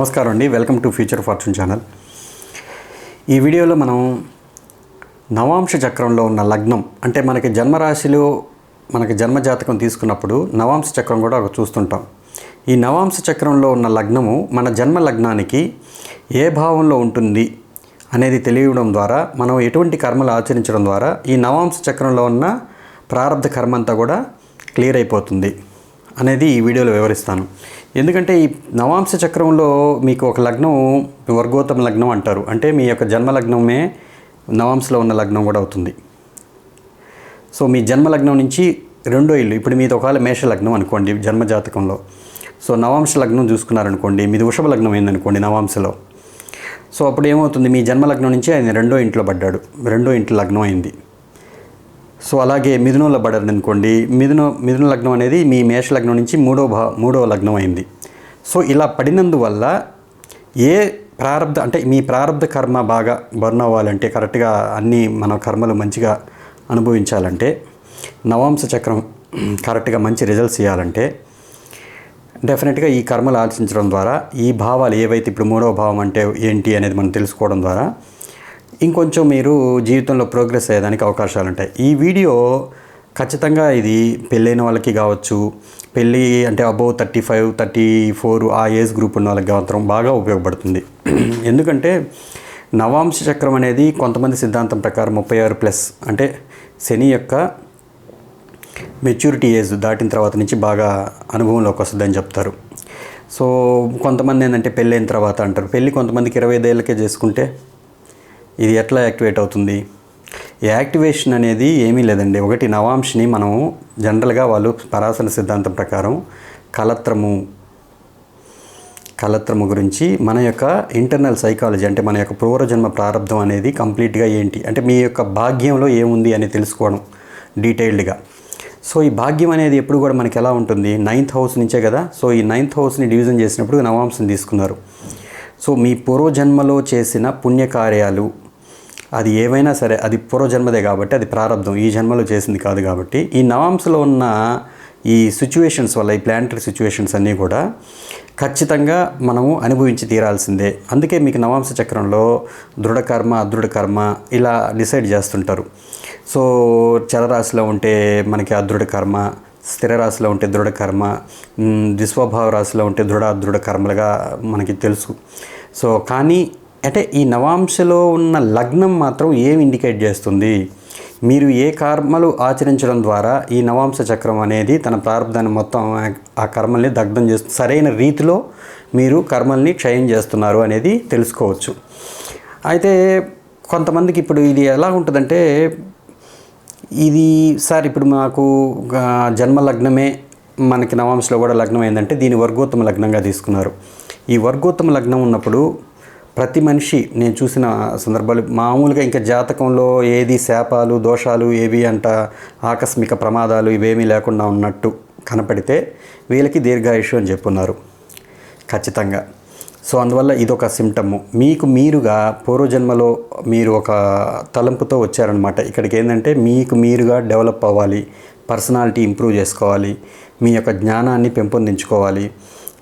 నమస్కారం అండి. Welcome to future fortune channel ఈ వీడియోలో మనం నవాంశ చక్రంలో ఉన్న లగ్నం అంటే మనకి జన్మరాశిలో మనకి జన్మజాతకం తీసుకున్నప్పుడు నవాంశ చక్రం కూడా ఒక చూస్తుంటాం. ఈ నవాంశ చక్రంలో ఉన్న లగ్నము మన జన్మ లగ్నానికి ఏ భావంలో ఉంటుంది అనేది తెలియడం ద్వారా మనం ఎటువంటి కర్మలు ఆచరించడం ద్వారా ఈ నవాంశ చక్రంలో ఉన్న ప్రారంధ కర్మ అంతా కూడా క్లియర్ అయిపోతుంది అనేది ఈ వీడియోలో వివరిస్తాను. ఎందుకంటే ఈ నవాంశ చక్రంలో మీకు ఒక లగ్నం వర్గోత్తమ లగ్నం అంటారు. అంటే మీ యొక్క జన్మ లగ్నమే నవాంశలో ఉన్న లగ్నం కూడా అవుతుంది. సో మీ జన్మ లగ్నం నుంచి రెండో ఇల్లు. ఇప్పుడు మీది ఒకవేళ మేష లగ్నం అనుకోండి జన్మ జాతకంలో. సో నవాంశ లగ్నం చూసుకున్నారనుకోండి మీది వృషభ లగ్నం అయిందనుకోండి నవాంశలో. సో అప్పుడు ఏమవుతుంది? మీ జన్మ లగ్నం నుంచి ఆయన రెండో ఇంట్లో పడ్డాడు. రెండో ఇంట్లో లగ్నం అయింది. సో అలాగే మిథునంలో పడారనుకోండి అనుకోండి మిథున మిథున లగ్నం అనేది మీ మేష లగ్నం నుంచి మూడో భా మూడో లగ్నం అయింది. సో ఇలా పడినందువల్ల ఏ ప్రారంధ అంటే మీ ప్రారంధ కర్మ బాగా బర్న్ అవ్వాలంటే కరెక్ట్గా అన్ని మన కర్మలు మంచిగా అనుభవించాలంటే నవాంశ చక్రం కరెక్ట్గా మంచి రిజల్ట్స్ ఇవ్వాలంటే డెఫినెట్గా ఈ కర్మలు ఆలోచించడం ద్వారా ఈ భావాలు ఏవైతే ఇప్పుడు మూడో భావం అంటే ఏంటి అనేది మనం తెలుసుకోవడం ద్వారా ఇంకొంచెం మీరు జీవితంలో ప్రోగ్రెస్ అయ్యేదానికి అవకాశాలు ఉంటాయి ఈ వీడియో ఖచ్చితంగా ఇది పెళ్ళైన వాళ్ళకి కావచ్చు పెళ్ళి అంటే above thirty five thirty four ఆ ఏజ్ గ్రూప్ ఉన్న వాళ్ళకి మాత్రం బాగా ఉపయోగపడుతుంది. ఎందుకంటే నవాంశ చక్రం అనేది కొంతమంది సిద్ధాంతం ప్రకారం ముప్పై ఆరు ప్లస్ అంటే శని యొక్క మెచ్యూరిటీ ఏజ్ దాటిన తర్వాత నుంచి బాగా అనుభవంలోకి వస్తుందని చెప్తారు. సో కొంతమంది ఏంటంటే పెళ్ళైన తర్వాత అంటారు. పెళ్ళి కొంతమందికి ఇరవై ఐదేళ్ళకే చేసుకుంటే ఇది ఎట్లా యాక్టివేట్ అవుతుంది? ఈ యాక్టివేషన్ అనేది ఏమీ లేదండి. ఒకటి నవాంశని మనము జనరల్గా వాళ్ళు పరాసన సిద్ధాంతం ప్రకారం కలత్రము కలత్రము గురించి మన యొక్క ఇంటర్నల్ సైకాలజీ అంటే మన యొక్క పూర్వజన్మ ప్రారంధం అనేది కంప్లీట్గా ఏంటి? అంటే మీ యొక్క భాగ్యంలో ఏముంది అని తెలుసుకోవడం డీటెయిల్డ్గా. సో ఈ భాగ్యం అనేది ఎప్పుడు కూడా మనకి ఎలా ఉంటుంది? నైన్త్ హౌస్ నుంచే కదా? సో ఈ నైన్త్ హౌస్ని డివిజన్ చేసినప్పుడు నవాంశం తీసుకున్నారు. సో మీ పూర్వజన్మలో చేసిన పుణ్యకార్యాలు అది ఏవైనా సరే అది పూర్వజన్మదే కాబట్టి అది ప్రారంధం ఈ జన్మలో చేసింది కాదు కాబట్టి. ఈ నవాంశలో ఉన్న ఈ సిచ్యువేషన్స్ వల్ల ఈ ప్లానటరీ సిచ్యువేషన్స్ అన్నీ కూడా ఖచ్చితంగా మనము అనుభవించి తీరాల్సిందే. అందుకే మీకు నవాంశ చక్రంలో దృఢకర్మ అదృఢకర్మ అదృఢ కర్మ ఇలా డిసైడ్ చేస్తుంటారు. సో చలరాశిలో ఉంటే మనకి అదృఢ కర్మ స్థిర రాశిలో ఉంటే దృఢ కర్మ రాశిలో ఉంటే దృఢ అదృఢ కర్మలుగా మనకి తెలుసు. సో కానీ అంటే ఈ నవాంశలో ఉన్న లగ్నం మాత్రం ఏం ఇండికేట్ చేస్తుంది? మీరు ఏ కర్మలు ఆచరించడం ద్వారా ఈ నవాంశ చక్రం అనేది తన ప్రారంభాన్ని మొత్తం ఆ కర్మల్ని దగ్ధం చేస్తూ సరైన రీతిలో మీరు కర్మల్ని క్షయం చేస్తున్నారు అనేది తెలుసుకోవచ్చు. అయితే కొంతమందికి ఇప్పుడు ఇది ఎలా ఉంటుందంటే ఇది సార్ ఇప్పుడు మాకు జన్మ లగ్నమే మనకి నవాంశలో కూడా లగ్నం ఏంటంటే దీని వర్గోత్తమ లగ్నంగా తీసుకున్నారు. ఈ వర్గోత్తమ లగ్నం ఉన్నప్పుడు ప్రతి మనిషి నేను చూసిన సందర్భాలు మామూలుగా ఇంకా జాతకంలో ఏది శాపాలు దోషాలు ఏవి అంట ఆకస్మిక ప్రమాదాలు ఇవేమీ లేకుండా ఉన్నట్టు కనపడితే వీళ్ళకి దీర్ఘాయుషు అని చెప్పున్నారు. ఖచ్చితంగా. సో అందువల్ల ఇదొక సిమ్టము మీకు మీరుగా పూర్వజన్మలో మీరు ఒక తలంపుతో వచ్చారనమాట ఇక్కడికి ఏంటంటే మీకు మీరుగా డెవలప్ అవ్వాలి పర్సనాలిటీ ఇంప్రూవ్ చేసుకోవాలి మీ యొక్క జ్ఞానాన్ని పెంపొందించుకోవాలి.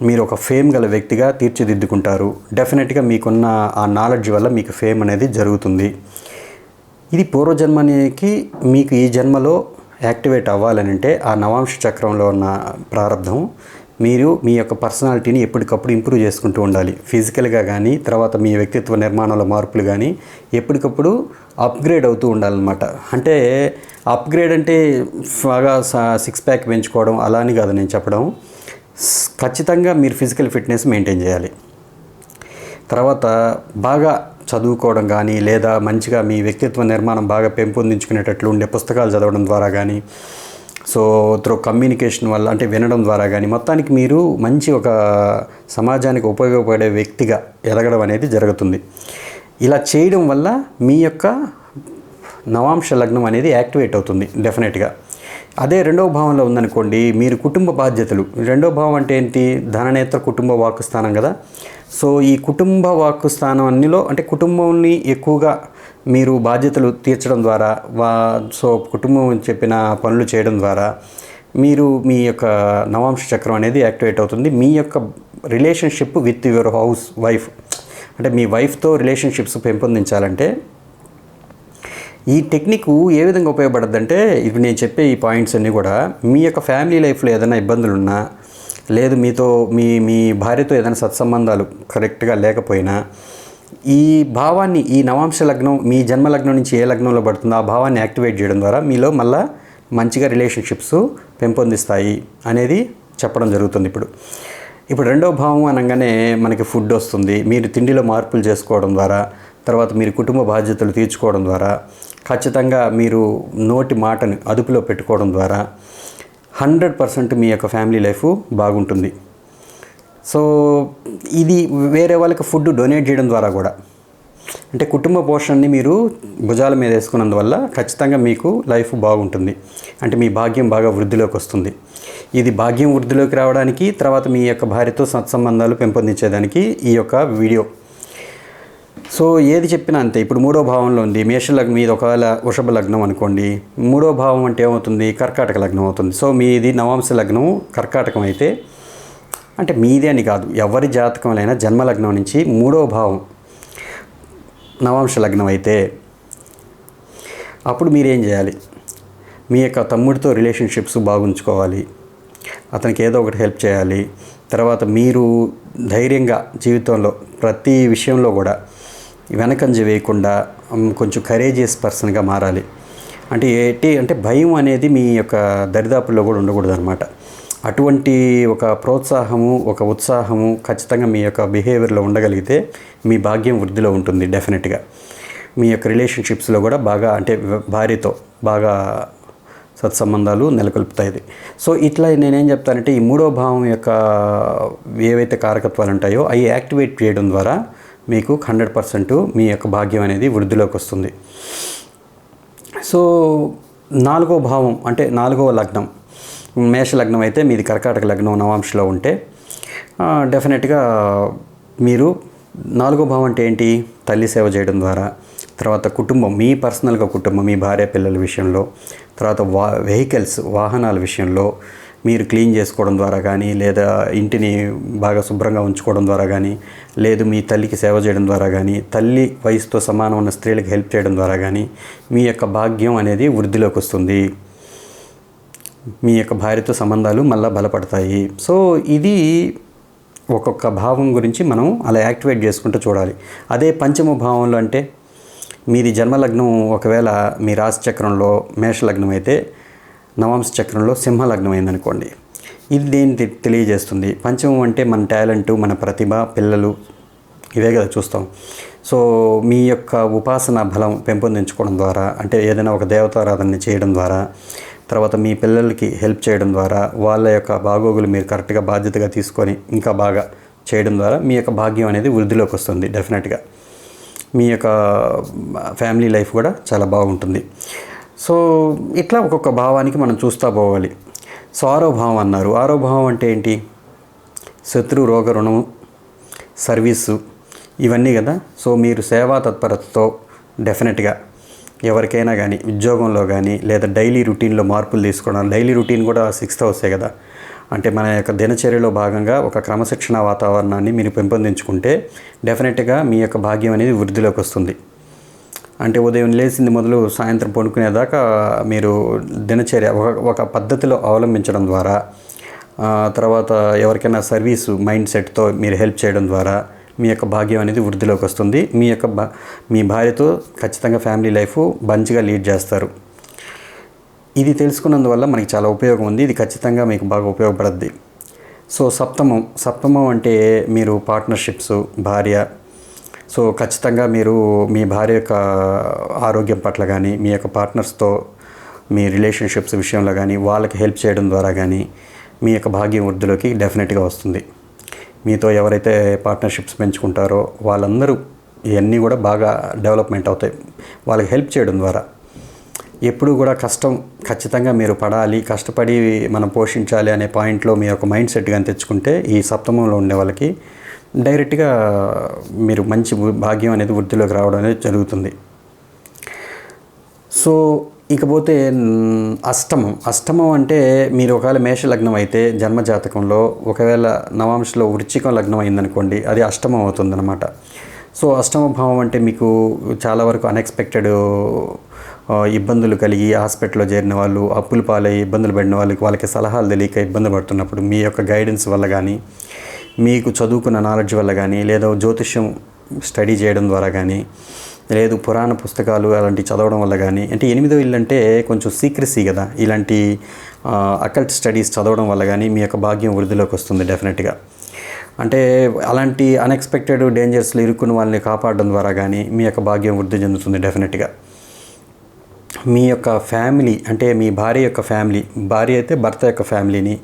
మీరు ఒక ఫేమ్ గల వ్యక్తిగా తీర్చిదిద్దుకుంటారు. డెఫినెట్గా మీకున్న ఆ నాలెడ్జ్ వల్ల మీకు ఫేమ్ అనేది జరుగుతుంది. ఇది పూర్వజన్మనికి మీకు ఈ జన్మలో యాక్టివేట్ అవ్వాలని అంటే ఆ నవాంశ చక్రంలో ఉన్న ప్రారంధం మీరు మీ యొక్క పర్సనాలిటీని ఎప్పటికప్పుడు ఇంప్రూవ్ చేసుకుంటూ ఉండాలి. ఫిజికల్గా కానీ తర్వాత మీ వ్యక్తిత్వ నిర్మాణంలో మార్పులు కానీ ఎప్పటికప్పుడు అప్గ్రేడ్ అవుతూ ఉండాలన్నమాట. అంటే అప్గ్రేడ్ అంటే బాగా సిక్స్ ప్యాక్ పెంచుకోవడం అలా అని కాదు నేను చెప్పడం. ఖచ్చితంగా మీరు ఫిజికల్ ఫిట్నెస్ మెయింటైన్ చేయాలి. తర్వాత బాగా చదువుకోవడం కానీ లేదా మంచిగా మీ వ్యక్తిత్వ నిర్మాణం బాగా పెంపొందించుకునేటట్లు ఉండే పుస్తకాలు చదవడం ద్వారా కానీ సో త్రో కమ్యూనికేషన్ వల్ల అంటే వినడం ద్వారా కానీ మొత్తానికి మీరు మంచి ఒక సమాజానికి ఉపయోగపడే వ్యక్తిగా ఎదగడం అనేది జరుగుతుంది. ఇలా చేయడం వల్ల మీ యొక్క నవాంశ లగ్నం అనేది యాక్టివేట్ అవుతుంది డెఫినెట్గా అదే రెండవ భావంలో ఉందనుకోండి మీరు కుటుంబ బాధ్యతలు. రెండవ భావం అంటే ఏంటి? ధననేత్ర కుటుంబ వాక్కు స్థానం కదా. సో ఈ కుటుంబ వాక్కు స్థానం అన్నిలో అంటే కుటుంబాన్ని ఎక్కువగా మీరు బాధ్యతలు తీర్చడం ద్వారా వా సో కుటుంబం చెప్పిన పనులు చేయడం ద్వారా మీరు మీ యొక్క నవాంశ చక్రం అనేది యాక్టివేట్ అవుతుంది. మీ యొక్క relationship with your house wife అంటే మీ వైఫ్తో రిలేషన్షిప్స్ పెంపొందించాలంటే ఈ టెక్నిక్ ఏ విధంగా ఉపయోగపడుద్ది అంటే ఇప్పుడు నేను చెప్పే ఈ పాయింట్స్ అన్నీ కూడా మీ యొక్క ఫ్యామిలీ లైఫ్లో ఏదైనా ఇబ్బందులు ఉన్నా లేదు మీతో మీ మీ భార్యతో ఏదైనా సత్సంబంధాలు కరెక్ట్గా లేకపోయినా ఈ భావాన్ని ఈ నవాంశ లగ్నం మీ జన్మ లగ్నం నుంచి ఏ లగ్నంలో పడుతుందో ఆ భావాన్ని యాక్టివేట్ చేయడం ద్వారా మీలో మళ్ళీ మంచిగా రిలేషన్షిప్స్ పెంపొందిస్తాయి అనేది చెప్పడం జరుగుతుంది ఇప్పుడు. ఇప్పుడు రెండో భావం అనగానే మనకి ఫుడ్ వస్తుంది మీరు తిండిలో మార్పులు చేసుకోవడం ద్వారా తర్వాత మీరు కుటుంబ బాధ్యతలు తీర్చుకోవడం ద్వారా ఖచ్చితంగా మీరు నోటి మాటని అదుపులో పెట్టుకోవడం ద్వారా హండ్రెడ్ పర్సెంట్ మీ యొక్క ఫ్యామిలీ లైఫ్ బాగుంటుంది. సో ఇది వేరే వాళ్ళకి ఫుడ్ డొనేట్ చేయడం ద్వారా కూడా. అంటే కుటుంబ పోషణని మీరు భుజాల మీద వేసుకున్నందువల్ల ఖచ్చితంగా మీకు లైఫ్ బాగుంటుంది. అంటే మీ భాగ్యం బాగా వృద్ధిలోకి వస్తుంది. ఇది భాగ్యం వృద్ధిలోకి రావడానికి తర్వాత మీ యొక్క భార్యతో సత్సంబంధాలు పెంపొందించేదానికి ఈ యొక్క వీడియో. సో ఏది చెప్పినా అంతే. ఇప్పుడు మూడో భావంలో ఉంది. మేష లగ్నం మీద ఒకవేళ వృషభ లగ్నం అనుకోండి మూడో భావం అంటే ఏమవుతుంది? కర్కాటక లగ్నం అవుతుంది. సో మీది నవాంశ లగ్నం కర్కాటకం అయితే అంటే మీదే అని కాదు. ఎవరి జాతకంలైనా జన్మ లగ్నం నుంచి మూడో భావం నవాంశ లగ్నం అయితే అప్పుడు మీరేం చేయాలి? మీ యొక్క తమ్ముడితో రిలేషన్షిప్స్ బాగుంచుకోవాలి. అతనికి ఏదో ఒకటి హెల్ప్ చేయాలి. తర్వాత మీరు ధైర్యంగా జీవితంలో ప్రతి విషయంలో కూడా వెనకంజ వేయకుండా కొంచెం కరేజియస్ పర్సన్గా మారాలి. అంటే ఏంటి అంటే భయం అనేది మీ యొక్క దరిదాపుల్లో కూడా ఉండకూడదు అనమాట అటువంటి ఒక ప్రోత్సాహము ఒక ఉత్సాహము ఖచ్చితంగా మీ యొక్క బిహేవియర్లో ఉండగలిగితే మీ భాగ్యం వృద్ధిలో ఉంటుంది డెఫినెట్గా మీ యొక్క రిలేషన్షిప్స్లో కూడా బాగా అంటే భార్యతో బాగా సత్సంబంధాలు నెలకొల్పుతాయి. సో ఇట్లా నేనేం చెప్తానంటే ఈ మూడో భావం యొక్క ఏవైతే కారకత్వాలు ఉంటాయో అవి యాక్టివేట్ చేయడం ద్వారా మీకు హండ్రెడ్ పర్సెంట్ మీ యొక్క భాగ్యం అనేది వృద్ధిలోకి వస్తుంది. సో నాలుగో భావం అంటే నాలుగవ లగ్నం. మేష లగ్నం అయితే మీది కర్కాటక లగ్నం నవాంశలో ఉంటే డెఫినెట్గా మీరు నాలుగో భావం అంటే ఏంటి? తల్లి సేవ చేయడం ద్వారా తర్వాత కుటుంబం మీ పర్సనల్గా కుటుంబం మీ భార్య పిల్లల విషయంలో తర్వాత వా వెహికల్స్ వాహనాల విషయంలో మీరు క్లీన్ చేసుకోవడం ద్వారా కానీ లేదా ఇంటిని బాగా శుభ్రంగా ఉంచుకోవడం ద్వారా కానీ లేదు మీ తల్లికి సేవ చేయడం ద్వారా కానీ తల్లి వయసుతో సమానం ఉన్న స్త్రీలకు హెల్ప్ చేయడం ద్వారా కానీ మీ యొక్క భాగ్యం అనేది వృద్ధిలోకి వస్తుంది. మీ యొక్క భార్యతో సంబంధాలు మళ్ళీ బలపడతాయి. సో ఇది ఒక్కొక్క భావం గురించి మనం అలా యాక్టివేట్ చేసుకుంటూ చూడాలి. అదే పంచమ భావంలో అంటే మీది జన్మలగ్నం ఒకవేళ మీ రాశి చక్రంలో మేషలగ్నం అయితే నవాంశ చక్రంలో సింహ లగ్నమైందనుకోండి ఇది దేని తె- తెలియజేస్తుంది? పంచమం అంటే మన టాలెంట్ మన ప్రతిభ పిల్లలు ఇవే కదా చూస్తాం. సో మీ యొక్క ఉపాసన బలం పెంపొందించుకోవడం ద్వారా అంటే ఏదైనా ఒక దేవతారాధన చేయడం ద్వారా తర్వాత మీ పిల్లలకి హెల్ప్ చేయడం ద్వారా వాళ్ళ యొక్క బాగోగులు మీరు కరెక్ట్గా బాధ్యతగా తీసుకొని ఇంకా బాగా చేయడం ద్వారా మీ యొక్క భాగ్యం అనేది వృద్ధిలోకి వస్తుంది డెఫినెట్గా. మీ యొక్క ఫ్యామిలీ లైఫ్ కూడా చాలా బాగుంటుంది. సో ఇట్లా ఒక్కొక్క భావానికి మనం చూస్తూ పోవాలి. సో ఆరోభావం అన్నారు. ఆరో భావం అంటే ఏంటి? శత్రు రోగ రుణం సర్వీసు ఇవన్నీ కదా? సో మీరు సేవా తత్పరతతో డెఫినెట్గా ఎవరికైనా కానీ ఉద్యోగంలో కానీ లేదా డైలీ రొటీన్లో మార్పులు తీసుకోవడం డైలీ రొటీన్ కూడా సిక్స్త్ హౌసే కదా? అంటే మన యొక్క దినచర్యలో భాగంగా ఒక క్రమశిక్షణ వాతావరణాన్ని మీరు పెంపొందించుకుంటే డెఫినెట్గా మీ యొక్క భాగ్యం అనేది వృద్ధిలోకి వస్తుంది. అంటే ఉదయం లేచింది మొదలు సాయంత్రం పడుకునేదాకా మీరు దినచర్య ఒక పద్ధతిలో అవలంబించడం ద్వారా తర్వాత ఎవరికైనా సర్వీసు మైండ్ సెట్తో మీరు హెల్ప్ చేయడం ద్వారా మీ యొక్క భాగ్యం అనేది వృద్ధిలోకి వస్తుంది. మీ యొక్క మీ భార్యతో ఖచ్చితంగా ఫ్యామిలీ లైఫ్ మంచిగా లీడ్ చేస్తారు. ఇది తెలుసుకున్నందువల్ల మనకి చాలా ఉపయోగం ఉంది. ఇది ఖచ్చితంగా మీకు బాగా ఉపయోగపడుద్ది. సో సప్తమం సప్తమం అంటే మీరు పార్ట్నర్షిప్స్ భార్య సో ఖచ్చితంగా మీరు మీ భార్య యొక్క ఆరోగ్యం పట్ల కానీ మీ యొక్క పార్ట్నర్స్తో మీ రిలేషన్షిప్స్ విషయంలో కానీ వాళ్ళకి హెల్ప్ చేయడం ద్వారా కానీ మీ యొక్క భాగ్యం వృద్ధిలోకి డెఫినెట్గా వస్తుంది. మీతో ఎవరైతే పార్ట్నర్షిప్స్ పెంచుకుంటారో వాళ్ళందరూ ఇవన్నీ కూడా బాగా డెవలప్మెంట్ అవుతాయి. వాళ్ళకి హెల్ప్ చేయడం ద్వారా. ఎప్పుడు కూడా కష్టం ఖచ్చితంగా మీరు పడాలి కష్టపడి మనం పోషించాలి అనే పాయింట్లో మీ యొక్క మైండ్ సెట్ కానీ తెచ్చుకుంటే ఈ సప్తమంలో ఉండే వాళ్ళకి డైరెక్ట్గా మీరు మంచి భాగ్యం అనేది వృద్ధిలోకి రావడం అనేది జరుగుతుంది. సో ఇకపోతే అష్టమం. అష్టమం అంటే మీరు ఒకవేళ మేష లగ్నం అయితే జన్మ జాతకంలో ఒకవేళ నవాంశలో వృచ్చికం లగ్నం అయిందనుకోండి అది అష్టమం అవుతుందన్నమాట. సో అష్టమ భావం అంటే మీకు చాలా వరకు అన్ఎక్స్పెక్టెడ్ ఇబ్బందులు కలిగి హాస్పిటల్లో చేరిన వాళ్ళు అప్పులు పాలై ఇబ్బందులు పడిన వాళ్ళకి వాళ్ళకి సలహాలు తెలియక ఇబ్బంది పడుతున్నప్పుడు మీ యొక్క గైడెన్స్ వల్ల కానీ మీకు చదువుకున్న నాలెడ్జ్ వల్ల కానీ లేదా జ్యోతిష్యం స్టడీ చేయడం ద్వారా కానీ లేదు పురాణ పుస్తకాలు అలాంటివి చదవడం వల్ల కానీ అంటే ఎనిమిదో ఇల్లు అంటే కొంచెం సీక్రెసీ కదా. ఇలాంటి అకల్ట్ స్టడీస్ చదవడం వల్ల కానీ మీ యొక్క భాగ్యం వృద్ధిలోకి వస్తుంది డెఫినెట్గా అంటే అలాంటి అన్ఎక్స్పెక్టెడ్ డేంజర్స్లో ఇరుక్కున్న వాళ్ళని కాపాడడం ద్వారా కానీ మీ యొక్క భాగ్యం వృద్ధి చెందుతుంది డెఫినెట్గా మీ యొక్క ఫ్యామిలీ అంటే మీ భార్య యొక్క ఫ్యామిలీ భార్య అయితే భర్త యొక్క ఫ్యామిలీని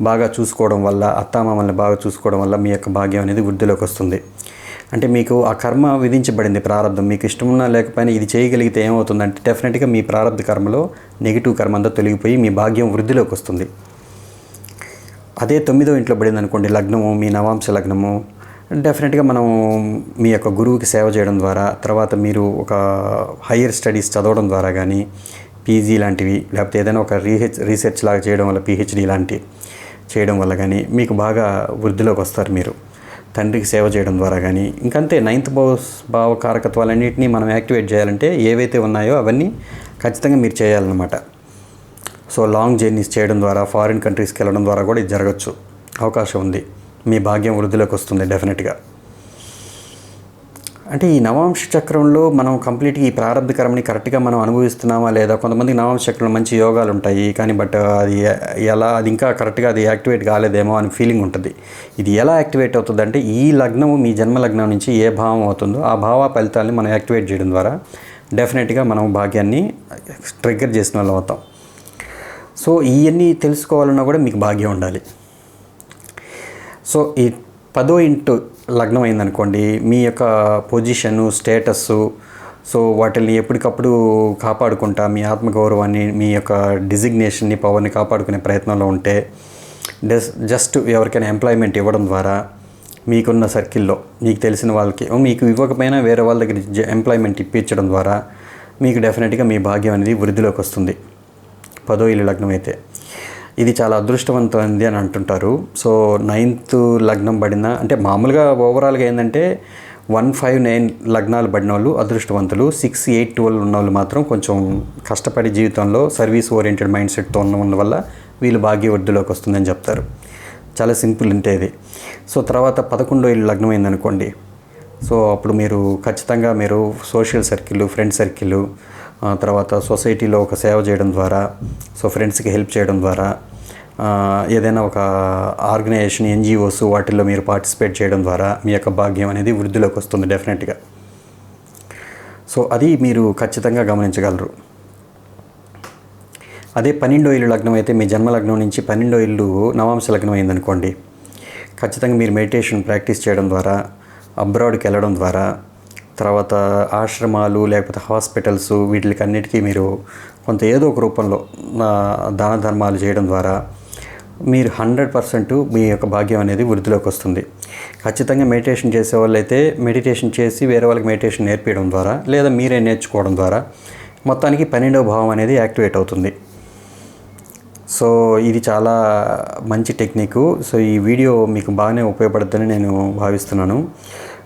బాగా చూసుకోవడం వల్ల అత్తామామల్ని బాగా చూసుకోవడం వల్ల మీ యొక్క భాగ్యం అనేది వృద్ధిలోకి వస్తుంది. అంటే మీకు ఆ కర్మ విధించబడింది ప్రారంధం మీకు ఇష్టం ఉన్నా లేకపోయినా ఇది చేయగలిగితే ఏమవుతుందంటే డెఫినెట్గా మీ ప్రారంభ కర్మలో నెగిటివ్ కర్మ అంతా తొలగిపోయి మీ భాగ్యం వృద్ధిలోకి వస్తుంది. అదే తొమ్మిదో ఇంట్లో పడింది అనుకోండి లగ్నము మీ నవాంశ లగ్నము డెఫినెట్గా మనం మీ యొక్క గురువుకి సేవ చేయడం ద్వారా తర్వాత మీరు ఒక హయ్యర్ స్టడీస్ చదవడం ద్వారా కానీ పీజీ లాంటివి లేకపోతే ఏదైనా ఒక రీహెచ్ రీసెర్చ్ లాగా చేయడం వల్ల పిహెచ్డి లాంటి చేయడం వల్ల కానీ మీకు బాగా వృద్ధిలోకి వస్తారు మీరు. తండ్రికి సేవ చేయడం ద్వారా కానీ ఇంకంతే నైన్త్ భావ భావ కారకత్వాలన్నింటినీ మనం యాక్టివేట్ చేయాలంటే ఏవైతే ఉన్నాయో అవన్నీ ఖచ్చితంగా మీరు చేయాలన్నమాట. సో లాంగ్ జర్నీస్ చేయడం ద్వారా ఫారిన్ కంట్రీస్కి వెళ్ళడం ద్వారా కూడా ఇది జరగచ్చు. అవకాశం ఉంది. మీ భాగ్యం వృద్ధిలోకి వస్తుంది డెఫినెట్గా. అంటే ఈ నవాంశ చక్రంలో మనం కంప్లీట్గా ఈ ప్రారంభ కర్మని కరెక్ట్గా మనం అనుభవిస్తున్నామా లేదా? కొంతమంది నవాంశ చక్రంలో మంచి యోగాలు ఉంటాయి కానీ బట్ అది ఎలా అది ఇంకా కరెక్ట్గా అది యాక్టివేట్ కాలేదేమో అని ఫీలింగ్ ఉంటుంది. ఇది ఎలా యాక్టివేట్ అవుతుంది అంటే ఈ లగ్నము మీ జన్మ లగ్నం నుంచి ఏ భావం అవుతుందో ఆ భావ ఫలితాలని మనం యాక్టివేట్ చేయడం ద్వారా డెఫినెట్గా మనం భాగ్యాన్ని ట్రిగ్గర్ చేసిన వాళ్ళం అవుతాం. సో ఇవన్నీ తెలుసుకోవాలన్నా కూడా మీకు భాగ్యం ఉండాలి. సో ఈ పదో ఇంటూ లగ్నం అయిందనుకోండి మీ యొక్క పొజిషను స్టేటస్సు సో వాటిని ఎప్పటికప్పుడు కాపాడుకుంటా మీ ఆత్మగౌరవాన్ని మీ యొక్క డిజిగ్నేషన్ని పవర్ని కాపాడుకునే ప్రయత్నంలో ఉంటే జస్ట్ జస్ట్ ఎవరికైనా ఎంప్లాయ్మెంట్ ఇవ్వడం ద్వారా మీకున్న సర్కిల్లో మీకు తెలిసిన వాళ్ళకి మీకు ఇవ్వకపోయినా వేరే వాళ్ళ దగ్గర ఎంప్లాయ్మెంట్ ఇప్పించడం ద్వారా మీకు డెఫినెట్గా మీ భాగ్యం అనేది వృద్ధిలోకి వస్తుంది పదో ఇల్లు లగ్నం అయితే ఇది చాలా అదృష్టవంతమైంది అని అంటుంటారు. సో నైన్త్ లగ్నం పడిన అంటే మామూలుగా ఓవరాల్గా ఏంటంటే వన్ ఫైవ్ నైన్ లగ్నాలు పడిన వాళ్ళు అదృష్టవంతులు సిక్స్ ఎయిట్ ట్వెల్వ్ ఉన్న వాళ్ళు మాత్రం కొంచెం కష్టపడి జీవితంలో సర్వీస్ ఓరియంటెడ్ మైండ్ సెట్తో ఉన్న వల్ల వీళ్ళు భాగ్యవృద్ధిలోకి వస్తుందని చెప్తారు. చాలా సింపుల్ అంటే ఇది. సో తర్వాత పదకొండో ఇల్లు లగ్నం అయిందనుకోండి. సో అప్పుడు మీరు ఖచ్చితంగా మీరు సోషల్ సర్కిల్ ఫ్రెండ్ సర్కిల్ ఆ తర్వాత సొసైటీలో ఒక సేవ చేయడం ద్వారా సో ఫ్రెండ్స్కి హెల్ప్ చేయడం ద్వారా ఏదైనా ఒక ఆర్గనైజేషన్ ఎన్జిఓస్ వాటిల్లో మీరు పార్టిసిపేట్ చేయడం ద్వారా మీ యొక్క భాగ్యం అనేది వృద్ధిలోకి వస్తుంది డెఫినెట్గా. సో అది మీరు ఖచ్చితంగా గమనించగలరు. అదే పన్నెండో ఇల్లు లగ్నం అయితే మీ జన్మ లగ్నం నుంచి పన్నెండో ఇల్లు నవాంశ లగ్నం అయిందనుకోండి ఖచ్చితంగా మీరు మెడిటేషన్ ప్రాక్టీస్ చేయడం ద్వారా అబ్రాడ్కి వెళ్ళడం ద్వారా తర్వాత ఆశ్రమాలు లేకపోతే హాస్పిటల్స్ వీటికి అన్నిటికీ మీరు కొంత ఏదో ఒక రూపంలో దాన ధర్మాలు చేయడం ద్వారా మీరు హండ్రెడ్ పర్సెంట్ మీ యొక్క భాగ్యం అనేది వృద్ధిలోకి వస్తుంది. ఖచ్చితంగా మెడిటేషన్ చేసే వాళ్ళైతే మెడిటేషన్ చేసి వేరే వాళ్ళకి మెడిటేషన్ నేర్పించడం ద్వారా లేదా మీరే నేర్చుకోవడం ద్వారా మొత్తానికి పన్నెండవ భావం అనేది యాక్టివేట్ అవుతుంది. సో ఇది చాలా మంచి టెక్నిక్. సో ఈ వీడియో మీకు బాగానే ఉపయోగపడుతుందని నేను భావిస్తున్నాను.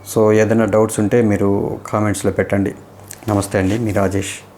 సో ఏదైనా డౌట్స్ ఉంటే మీరు కామెంట్స్లో పెట్టండి. నమస్తే అండి. మీ రాజేష్.